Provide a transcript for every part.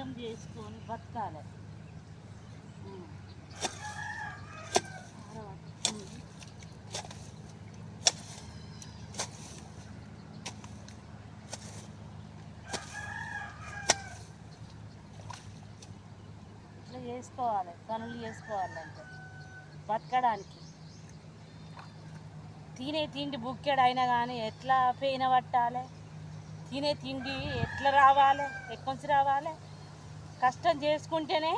అర్థం చేసుకొని బతకాలి. ఇట్లా చేసుకోవాలి పనులు చేసుకోవాలంటే బతకడానికి. తినే తిండి బుక్కెడు అయినా కానీ ఎట్లా పెయిన పట్టాలి? తినే తిండి ఎట్లా రావాలి? ఎక్కడి నుంచి రావాలి? కష్టం చేసుకుంటేనే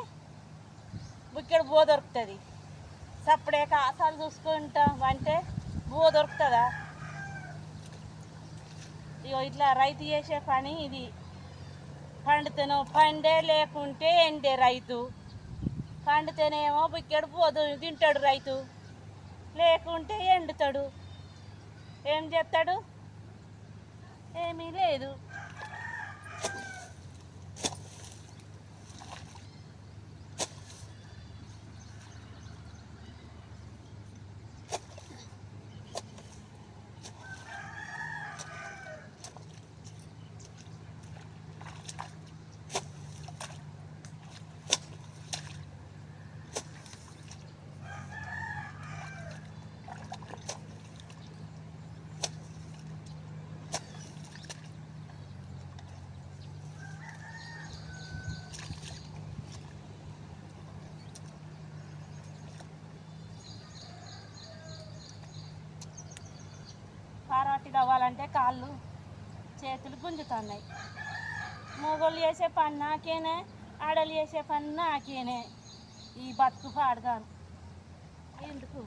బుక్కెడు బో దొరుకుతుంది. సప్పుడే కాసాలు చూసుకుంటాం అంటే బో దొరుకుతుందా? ఇగో ఇట్లా రైతు చేసే పని ఇది. పండుతను పండే లేకుంటే ఎండే రైతు. పండితేనేమో బుక్కెడు పోదు తింటాడు రైతు. లేకుంటే ఎండుతాడు. ఏం చేస్తాడు ఏమీ లేదు. పారాటి కాళ్ళు చేతులు గుంజుతున్నాయి. మొగోళ్ళు చేసే పని నాకేనే ఆడలు చేసే పని నాకేనే. ఈ బతుకు పాడగాను. ఎందుకు?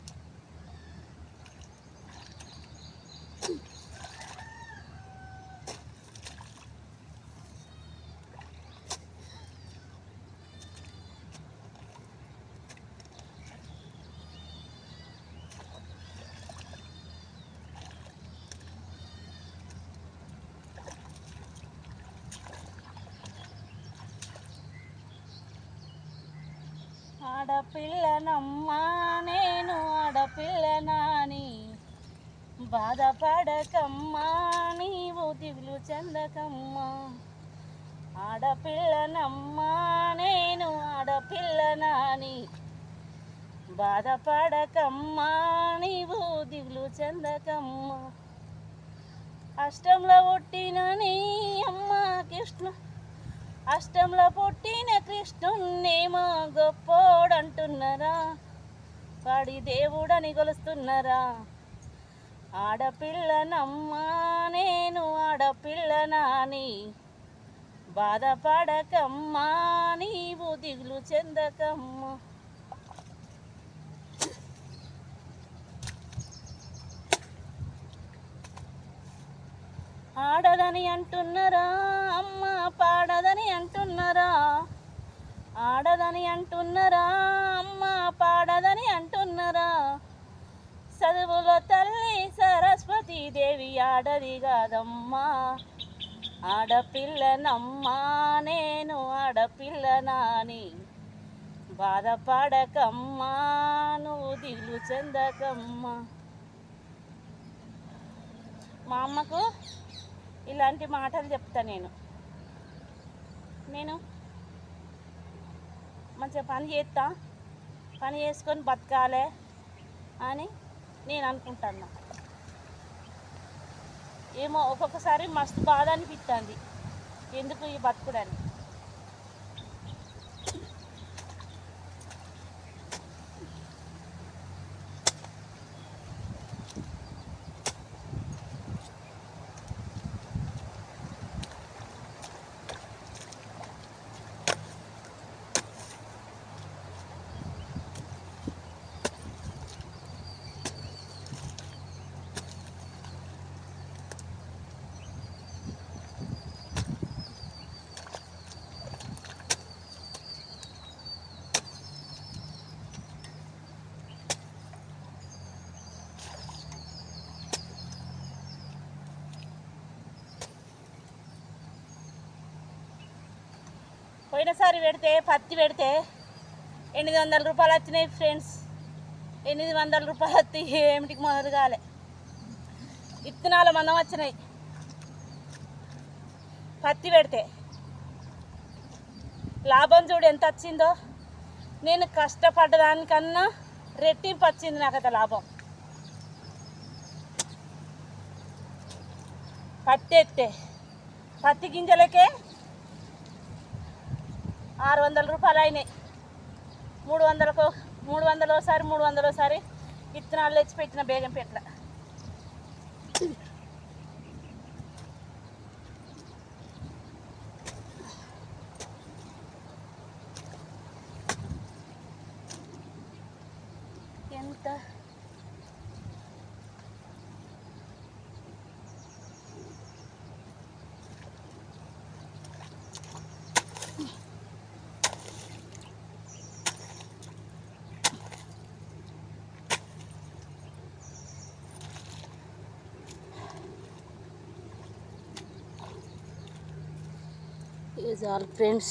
ఆడపిల్లనమ్మా నేను ఆడపిల్లనాని. బాధపడకమ్మా నీవు దిగులు చెందకమ్మా. ఆడపిల్లనమ్మా నేను ఆడపిల్లనాని. బాధపడకమ్మా నీవు దిగులు చెందకమ్మా. అష్టంలో పుట్టిన నీ అమ్మ కృష్ణ అష్టంలో పుట్టిన కృష్ణున్నేమో గొప్పోడంటున్నారా? వాడి దేవుడని కొలుస్తున్నారా ఆడపిల్లనమ్మా నేను ఆడపిల్లనాని. బాధపడకమ్మా నీవు దిగులు చెందకమ్మా. ఆడదని అంటున్నారా అమ్మ పాడదని అంటున్నారా ఆడదని అంటున్నారా? అమ్మ పాడదని అంటున్నారా? చదువులో తల్లి సరస్వతి దేవి ఆడది కాదమ్మా. ఆడపిల్లనమ్మా నేను ఆడపిల్లనాని బాధపడకమ్మా నువ్వు దిగులు చెందకమ్మా. మా అమ్మకు ఇలాంటి మాటలు చెప్తా నేను. నేను మంచిగా పని చేస్తా. పని చేసుకొని బతకాలి అని నేను అనుకుంటున్నా. ఏమో ఒక్కొక్కసారి మస్తు బాధ అనిపిస్తుంది ఎందుకు ఈ బతుకుడని? పోయినసారి పెడితే పత్తి పెడితే ఎనిమిది వందల రూపాయలు వచ్చినాయి ఫ్రెండ్స్ ఎనిమిది వందల రూపాయలు వస్తే ఏమిటికి మొదలు కాలే. విత్తనాలు మందం వచ్చినాయి. పత్తి పెడితే లాభం చూడు ఎంత వచ్చిందో. నేను కష్టపడ్డదానికన్నా రెట్టింపు వచ్చింది నాకు అయితే లాభం. పత్తి ఎత్తే పత్తి గింజలకే ఆరు వందల రూపాయలు అయినాయి. మూడు వందలకు మూడు వందలు ఒకసారి మూడు వందలు ఒకసారి విత్తనాలు తెచ్చి పెట్టిన బేగం పెట్టల ఎంత ఇది చాలు ఫ్రెండ్స్